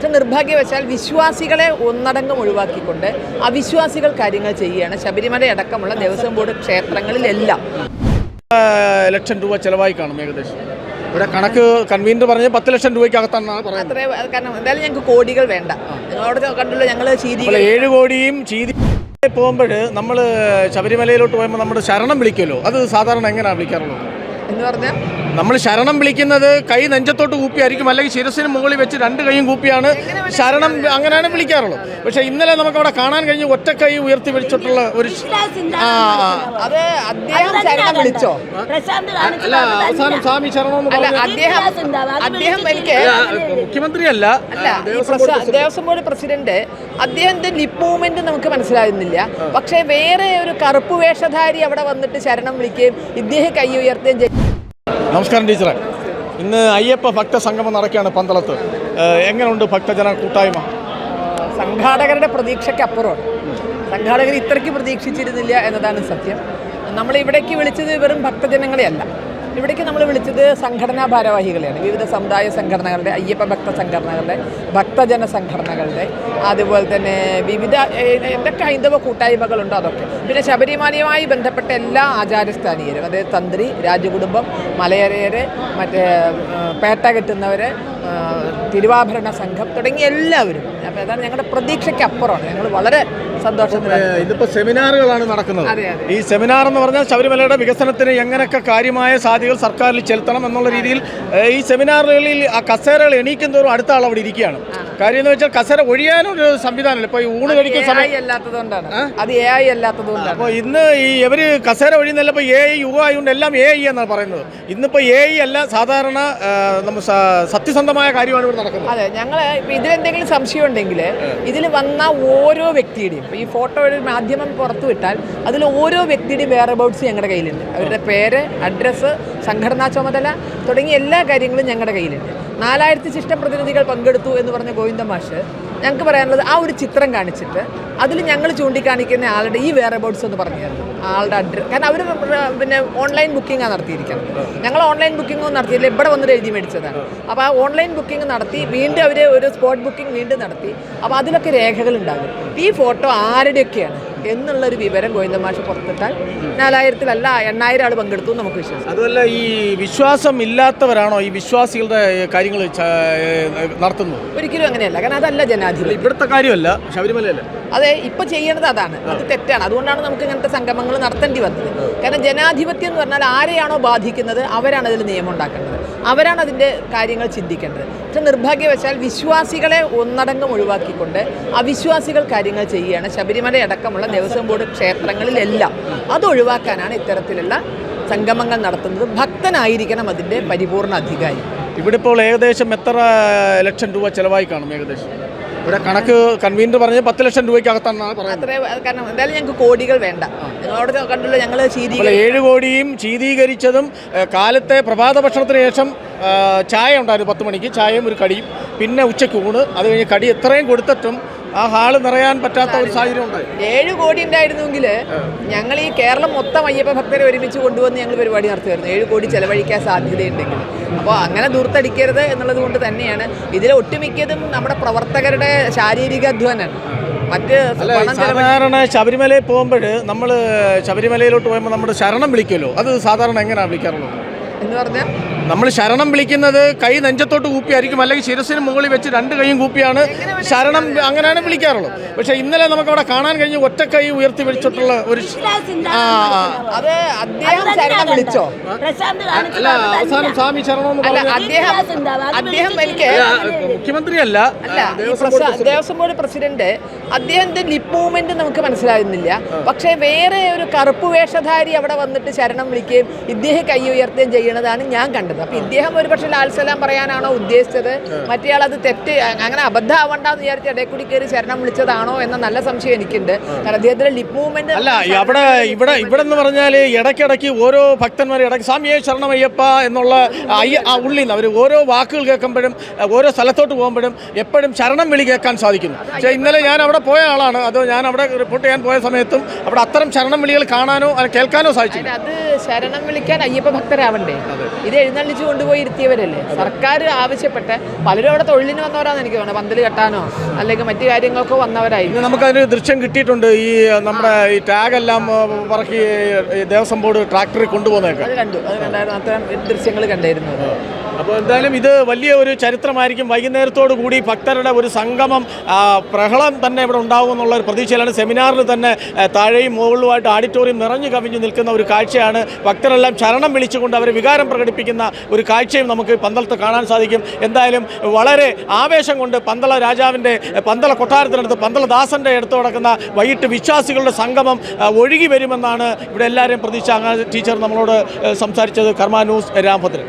പക്ഷെ നിർഭാഗ്യവശാൽ വിശ്വാസികളെ ഒന്നടങ്കം ഒഴിവാക്കിക്കൊണ്ട് അവിശ്വാസികൾ കാര്യങ്ങൾ ചെയ്യുകയാണ്. ശബരിമല അടക്കമുള്ള ദേവസ്വം ബോർഡ് ക്ഷേത്രങ്ങളിലെല്ലാം. ലക്ഷം രൂപ ചിലവായി കാണും ഏകദേശം. ഇവിടെ കണക്ക് കൺവീനർ പറഞ്ഞ പത്ത് ലക്ഷം രൂപയ്ക്ക് അകത്താണ് പറയുന്നത്. അത്രേ കാരണം എന്തായാലും ഞങ്ങൾക്ക് കോടികൾ വേണ്ട. അവിടെ കണ്ടല്ലോ ഞങ്ങൾ ചീതി ഏഴ് കോടിയും ചീതി പോകുമ്പോൾ നമ്മൾ ശബരിമലയിലോട്ട് പോകുമ്പോൾ നമ്മുടെ ശരണം വിളിക്കുമല്ലോ അത് സാധാരണ എങ്ങനെയാണ് വിളിക്കാറുള്ളത്? എന്ന് പറഞ്ഞാൽ നമ്മൾ ശരണം വിളിക്കുന്നത് കൈ നെഞ്ചത്തോട്ട് കൂപ്പിയായിരിക്കും അല്ലെങ്കിൽ ശിരസിന് മുകളിൽ വെച്ച് രണ്ട് കൈയും കൂപ്പിയാണ് ശരണം അങ്ങനെയാണ് വിളിക്കാറുള്ളത്. പക്ഷേ ഇന്നലെ നമുക്ക് അവിടെ കാണാൻ കഴിഞ്ഞ ഒറ്റ കൈ ഉയർത്തി വിളിച്ചിട്ടുള്ള ഒരു. അത് അദ്ദേഹം ശരണം വിളിച്ചോ? അല്ല അവസാനം സ്വാമി ശരണം എന്ന് അല്ല പറഞ്ഞു. അദ്ദേഹം അദ്ദേഹം എനിക്ക് മുഖ്യമന്ത്രിയല്ല അല്ല ദേവസ്വം ബോർഡ് പ്രസിഡന്റ്. അദ്ദേഹത്തിന്റെ ലിപ് മൂവ്മെന്റ് നമുക്ക് മനസ്സിലാകുന്നില്ല. പക്ഷേ വേറെ ഒരു കറുപ്പ് വേഷധാരി അവിടെ വന്നിട്ട് ശരണം വിളിക്കുകയും ഇദ്ദേഹം കൈ ഉയർത്തുകയും ചെയ്യും നമസ്കാരം ടീച്ചറെ. ഇന്ന് അയ്യപ്പ ഭക്ത സംഗമം നടക്കുകയാണ് പന്തളത്ത്. എങ്ങനെയുണ്ട് ഭക്തജന കൂട്ടായ്മ? സംഘാടകരുടെ പ്രതീക്ഷയ്ക്ക് അപ്പുറമാണ് സംഘാടകർ ഇത്രയ്ക്ക് പ്രതീക്ഷിച്ചിരുന്നില്ല എന്നതാണ് സത്യം. നമ്മൾ ഇവിടേക്ക് വിളിച്ചത് വെറും ഭക്തജനങ്ങളെ അല്ല ഇവിടേക്ക് നമ്മൾ വിളിച്ചത് സംഘടനാ ഭാരവാഹികളെയാണ്. വിവിധ സമുദായ സംഘടനകളുടെ അയ്യപ്പ ഭക്ത സംഘടനകളുടെ ഭക്തജന സംഘടനകളുടെ അതുപോലെ തന്നെ വിവിധ എന്തൊക്കെ ഹൈന്ദവ കൂട്ടായ്മകളുണ്ടോ അതൊക്കെ. പിന്നെ ശബരിമലയുമായി ബന്ധപ്പെട്ട എല്ലാ ആചാരസ്ഥാനീയരും അതായത് തന്ത്രി രാജകുടുംബം മലയരയർ മറ്റേ പേട്ട കെട്ടുന്നവർ തിരുവാഭരണ സംഘം തുടങ്ങിയ എല്ലാവരും. അപ്പോൾ അതാണ് ഞങ്ങളുടെ പ്രതീക്ഷയ്ക്ക് അപ്പുറമാണ് ഞങ്ങൾ വളരെ സന്തോഷത്തിലാണ്. ഇതിപ്പോൾ ഇതിപ്പോ സെമിനാറുകളാണ് നടക്കുന്നത്. ഈ സെമിനാർ എന്ന് പറഞ്ഞാൽ ശബരിമലയുടെ വികസനത്തിന് എങ്ങനെയൊക്കെ കാര്യമായ സാധ്യതകൾ സർക്കാരിൽ ചെലുത്തണം എന്നുള്ള രീതിയിൽ ഈ സെമിനാറുകളിൽ ആ കസേരകൾ എണീക്കും തോറും അടുത്ത ആൾ അവിടെ ഇരിക്കുകയാണ് കാര്യം എന്ന് വെച്ചാൽ കസേര ഒഴിയാനൊരു സംവിധാനമില്ല. ഇപ്പോൾ ഈ ഊണ് കഴിക്കുന്ന സമയം അല്ലാത്തതുകൊണ്ടാണ്. അത് എ ഐ അല്ലാത്തതുകൊണ്ടാണ്. അപ്പോൾ ഇന്ന് ഈ ഇവർ കസേര ഒഴിയുന്നല്ല ഇപ്പോൾ എ ഐ യുവ ആയതുകൊണ്ട് എല്ലാം എ ഐ എന്നാണ് പറയുന്നത്. ഇന്നിപ്പോൾ എ ഐ അല്ല സാധാരണ നമ്മൾ സത്യസന്ധമായ കാര്യമാണ് ഇവിടെ നടക്കുന്നത്. അതെ ഞങ്ങൾ ഇപ്പം ഇതിലെന്തെങ്കിലും സംശയം ഉണ്ടെങ്കിൽ ഇതിൽ വന്ന ഓരോ വ്യക്തിയുടെയും ഈ ഫോട്ടോ ഒരു മാധ്യമം പുറത്തു വിട്ടാൽ അതിൽ ഓരോ വ്യക്തിയുടെയും വേറെ അബൌട്ട്സ് ഞങ്ങളുടെ കയ്യിലുണ്ട്. അവരുടെ പേര് അഡ്രസ്സ് സംഘടനാ ചുമതല തുടങ്ങിയ എല്ലാ കാര്യങ്ങളും ഞങ്ങളുടെ കയ്യിലുണ്ട്. നാലായിരത്തി ശിഷ്ട പ്രതിനിധികൾ പങ്കെടുത്തു എന്ന് പറഞ്ഞ ഗോവിന്ദ മാഷ് ഞങ്ങൾക്ക് പറയാനുള്ളത് ആ ഒരു ചിത്രം കാണിച്ചിട്ട് അതിൽ ഞങ്ങൾ ചൂണ്ടിക്കാണിക്കുന്ന ആളുടെ ഈ വേറെ ബോർഡ്സ് ഒന്ന് പറഞ്ഞു തരണം ആളുടെ അഡ്രസ് കാരണം അവർ പിന്നെ ഓൺലൈൻ ബുക്കിംഗാണ് നടത്തിയിരിക്കുന്നത്. ഞങ്ങൾ ഓൺലൈൻ ബുക്കിംഗ് ഒന്നും നടത്തിയില്ല. ഇവിടെ വന്നിട്ട് എഴുതി മേടിച്ചതാണ്. അപ്പോൾ ആ ഓൺലൈൻ ബുക്കിംഗ് നടത്തി വീണ്ടും അവർ ഒരു സ്പോട്ട് ബുക്കിംഗ് വീണ്ടും നടത്തി. അപ്പോൾ അതിലൊക്കെ രേഖകൾ ഉണ്ടാകും. ഈ ഫോട്ടോ ആരുടെയൊക്കെയാണ് എന്നുള്ളൊരു വിവരം ഗോവിന്ദമാഷ് പുറത്തിട്ടാൽ നാലായിരത്തിലല്ല എണ്ണായിരം ആൾ പങ്കെടുത്തു എന്ന് നമുക്ക് വിശ്വാസം അതുമല്ല ഈ വിശ്വാസം ഇല്ലാത്തവരാണോ ഈ വിശ്വാസികളുടെ കാര്യങ്ങൾ നടത്തുന്നത്? ഒരിക്കലും അങ്ങനെയല്ല. കാരണം അതല്ല ജനാധിപത്യം ഇവിടുത്തെ കാര്യമല്ല ശബരിമലയല്ല? അതെ ഇപ്പൊ ചെയ്യേണ്ടത് അതാണ്. അത് തെറ്റാണ്. അതുകൊണ്ടാണ് നമുക്ക് ഇങ്ങനത്തെ സംഗമങ്ങൾ നടത്തേണ്ടി വന്നത്. കാരണം ജനാധിപത്യം എന്ന് പറഞ്ഞാൽ ആരെയാണോ ബാധിക്കുന്നത് അവരാണ് അതിൽ നിയമം ഉണ്ടാക്കേണ്ടത്. അവരാണ് അതിന്റെ കാര്യങ്ങൾ ചിന്തിക്കേണ്ടത്. പക്ഷെ നിർഭാഗ്യവശാൽ വിശ്വാസികളെ ഒന്നടങ്കം ഒഴിവാക്കിക്കൊണ്ട് അവിശ്വാസികൾ കാര്യങ്ങൾ ചെയ്യുകയാണ് ശബരിമല അടക്കമുള്ള ദേവസ്വം ബോർഡ് ക്ഷേത്രങ്ങളിലെല്ലാം. അത് ഒഴിവാക്കാനാണ് ഇത്തരത്തിലുള്ള സംഗമങ്ങൾ നടത്തുന്നത്. ഭക്തനായിരിക്കണം അതിന്റെ പരിപൂർണ അധികാരി. ഇവിടെ ഇപ്പോൾ ഏകദേശം എത്ര ലക്ഷം രൂപ ചിലവായി കാണും ഏകദേശം? ഇവിടെ കണക്ക് കൺവീനർ പറഞ്ഞ പത്ത് ലക്ഷം രൂപയ്ക്കകത്താണ് പറയുന്നത്. കാരണം എന്തായാലും ഞങ്ങൾക്ക് കോടികൾ വേണ്ട. അവിടെ കണ്ടല്ലോ ഞങ്ങൾ ഏഴ് കോടിയും ശീതീകരിച്ചതും കാലത്തെ പ്രഭാത ഭക്ഷണത്തിന് ശേഷം ചായ ഉണ്ടായിരുന്നു പത്ത് മണിക്ക്. ചായയും ഒരു കടിയും. പിന്നെ ഉച്ചയ്ക്ക് ഊണ്. അത് കഴിഞ്ഞ് കടി എത്രയും കൊടുത്തിട്ടും ആ ഹാൾ നിറയാൻ പറ്റാത്ത ഒരു സാഹചര്യം ഉണ്ടായി. ഏഴ് കോടി ഉണ്ടായിരുന്നെങ്കിൽ ഞങ്ങൾ ഈ കേരളം മൊത്തം അയ്യപ്പ ഭക്തരെ ഒരുമിച്ച് കൊണ്ടുവന്ന് ഞങ്ങൾ പരിപാടി നടത്തുമായിരുന്നു ഏഴ് കോടി ചെലവഴിക്കാൻ സാധ്യതയുണ്ടെങ്കിൽ. അപ്പോൾ അങ്ങനെ ദൂർത്തടിക്കരുത് എന്നുള്ളത് കൊണ്ട് തന്നെയാണ്. ഇതിൽ ഒട്ടുമിക്കതും നമ്മുടെ പ്രവർത്തകരുടെ ശാരീരിക അധ്വാനം. മറ്റ് സാധാരണ ശബരിമലയിൽ പോകുമ്പോൾ നമ്മൾ ശബരിമലയിലോട്ട് പോകുമ്പോൾ നമ്മുടെ ശരണം വിളിക്കുമല്ലോ. അത് സാധാരണ എങ്ങനെയാണ് വിളിക്കാറുള്ളത്? എന്ന് പറഞ്ഞാൽ നമ്മൾ ശരണം വിളിക്കുന്നത് കൈ നെഞ്ചത്തോട്ട് കൂപ്പിയായിരിക്കും. അല്ലെങ്കിൽ ശിരസിന് മുകളിൽ വെച്ച് രണ്ട് കൈയും കൂപ്പിയാണ്. ശരണം അങ്ങനെയാണ് വിളിക്കാറുള്ളത്. പക്ഷേ ഇന്നലെ നമുക്ക് അവിടെ കാണാൻ കഴിഞ്ഞ് ഒറ്റ കൈ ഉയർത്തി വിളിച്ചിട്ടുള്ള ഒരു. അത് അദ്ദേഹം ശരണം വിളിച്ചോ? അല്ല അവസാനം സ്വാമി ശരണം അദ്ദേഹം അദ്ദേഹം എനിക്ക് മുഖ്യമന്ത്രിയല്ല അല്ല ഈ പ്രസ- ദേവസ്വം ബോർഡ് പ്രസിഡന്റ് അദ്ദേഹത്തിന്റെ ലിപ് മൂവ്മെന്റ് നമുക്ക് മനസ്സിലാകുന്നില്ല. പക്ഷേ വേറെ ഒരു കറുപ്പ് വേഷധാരി അവിടെ വന്നിട്ട് ശരണം വിളിക്കുകയും ഇദ്ദേഹം കൈ ഉയർത്തുകയും ചെയ്യണതാണ് ഞാൻ കണ്ടത്. അപ്പൊ ഇദ്ദേഹം ഒരു പക്ഷേ ലാൽസലാം പറയാനാണോ ഉദ്ദേശിച്ചത്? മറ്റേയാൾ അത് തെറ്റ് അങ്ങനെ അബദ്ധമാവണ്ടെന്ന് വിചാരിച്ച് ഇടയിൽ കൂടി കയറി ശരണം വിളിച്ചതാണോ എന്ന നല്ല സംശയം എനിക്കുണ്ട്. കാരണം അദ്ദേഹത്തിന്റെ ലിപ് മൂവ്മെന്റ് അല്ല അവിടെ ഇവിടെ ഇവിടെ എന്ന് പറഞ്ഞാൽ ഇടയ്ക്കിടയ്ക്ക് ഓരോ ഭക്തന്മാരും ഇടയ്ക്ക് സ്വാമിയെ ശരണമയ്യപ്പ എന്നുള്ള ഉള്ളിൽ നിന്ന് അവർ ഓരോ വാക്കുകൾ കേൾക്കുമ്പോഴും ഓരോ സ്ഥലത്തോട്ട് പോകുമ്പോഴും എപ്പോഴും ശരണം വിളി കേൾക്കാൻ സാധിക്കുന്നു. പക്ഷേ ഇന്നലെ ഞാൻ അവിടെ പോയ ആളാണ്. അത് ഞാൻ അവിടെ റിപ്പോർട്ട് ചെയ്യാൻ പോയ സമയത്തും അവിടെ അത്തരം ശരണം വിളികൾ കാണാനോ കേൾക്കാനോ സാധിച്ചു അത് ശരണം വിളിക്കാൻ അയ്യപ്പ ഭക്തരാവണ്ടേ? ഇത് എഴുന്ന എഴുന്നള്ളിച്ച് കൊണ്ടുപോയി ഇരുത്തിയവരല്ലേ സർക്കാർ ആവശ്യപ്പെട്ട പലരും അവിടെ തൊഴിലിന് വന്നവരാന്ന് എനിക്ക് തോന്നുന്നത് പന്തൽ കെട്ടാനോ അല്ലെങ്കിൽ മറ്റു കാര്യങ്ങൾക്കോ വന്നവരായി. ഇന്ന് നമുക്കതിന് ദൃശ്യം കിട്ടിയിട്ടുണ്ട് ഈ നമ്മുടെ ഈ ടാഗ് എല്ലാം പറക്കി ദേവസ്വം ബോർഡ് ട്രാക്ടറിൽ കൊണ്ടുപോകുന്നതൊക്കെ. അത് കണ്ടു. അത് കണ്ടായിരുന്നു. അത്തരം ദൃശ്യങ്ങൾ കണ്ടായിരുന്നു. അപ്പോൾ എന്തായാലും ഇത് വലിയ ഒരു ചരിത്രമായിരിക്കും. വൈകുന്നേരത്തോടു കൂടി ഭക്തരുടെ ഒരു സംഗമം പ്രഹളം തന്നെ ഇവിടെ ഉണ്ടാവും എന്നുള്ള ഒരു പ്രതീക്ഷയിലാണ്. സെമിനാറിൽ തന്നെ താഴെയും മുകളിലുമായിട്ട് ഓഡിറ്റോറിയം നിറഞ്ഞു കവിഞ്ഞു നിൽക്കുന്ന ഒരു കാഴ്ചയാണ് ഭക്തരെല്ലാം ശരണം വിളിച്ചുകൊണ്ട് അവർ വികാരം പ്രകടിപ്പിക്കുന്ന ഒരു കാഴ്ചയും നമുക്ക് പന്തളത്ത് കാണാൻ സാധിക്കും. എന്തായാലും വളരെ ആവേശം കൊണ്ട് പന്തള രാജാവിന്റെ പന്തള കൊട്ടാരത്തിനടുത്ത് പന്തളദാസന്റെ അടുത്ത് നടക്കുന്ന വൈകിട്ട് വിശ്വാസികളുടെ സംഗമം ഒഴുകി വരുമെന്നാണ് ഇവിടെ എല്ലാവരെയും പ്രതീക്ഷ. ടീച്ചർ നമ്മളോട് സംസാരിച്ചത് കർമ്മ ന്യൂസ് രാമഭദ്രൻ!